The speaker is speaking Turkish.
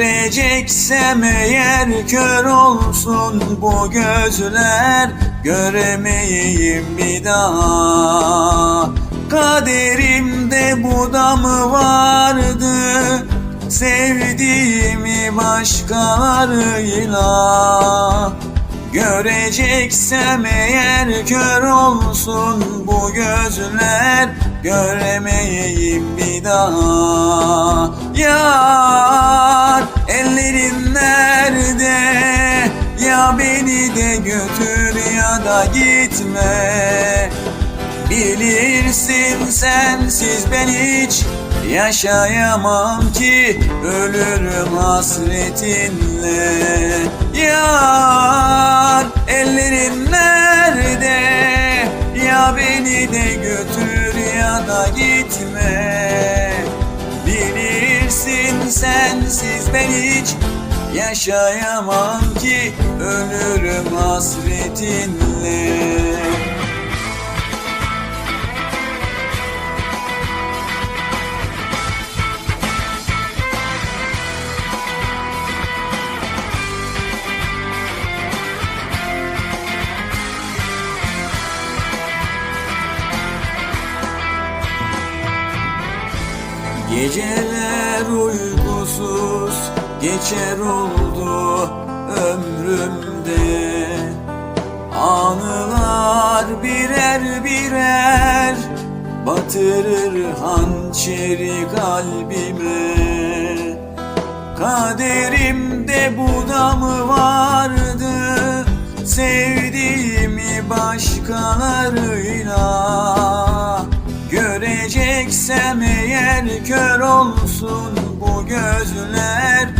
Göreceksem eğer kör olsun bu gözler Göremeyeyim bir daha. Kaderimde bu da mı vardı? Sevdiğimi başkalarıyla Göreceksem eğer kör olsun bu gözler Göremeyeyim bir daha. Yar ellerin nerede? Ya beni de götür ya da gitme. Bilirsin sensiz ben hiç Yaşayamam ki ölürüm hasretinle. Yar ben hiç Yaşayamam ki ölürüm hasretinle. Geceler uykusuz geçer oldu ömrümde. Anılar birer birer batırır hançeri kalbime. Kaderimde bu da mı vardı Sevdiğimi başkalarıyla. Göreceksem eğer kör olsun bu gözler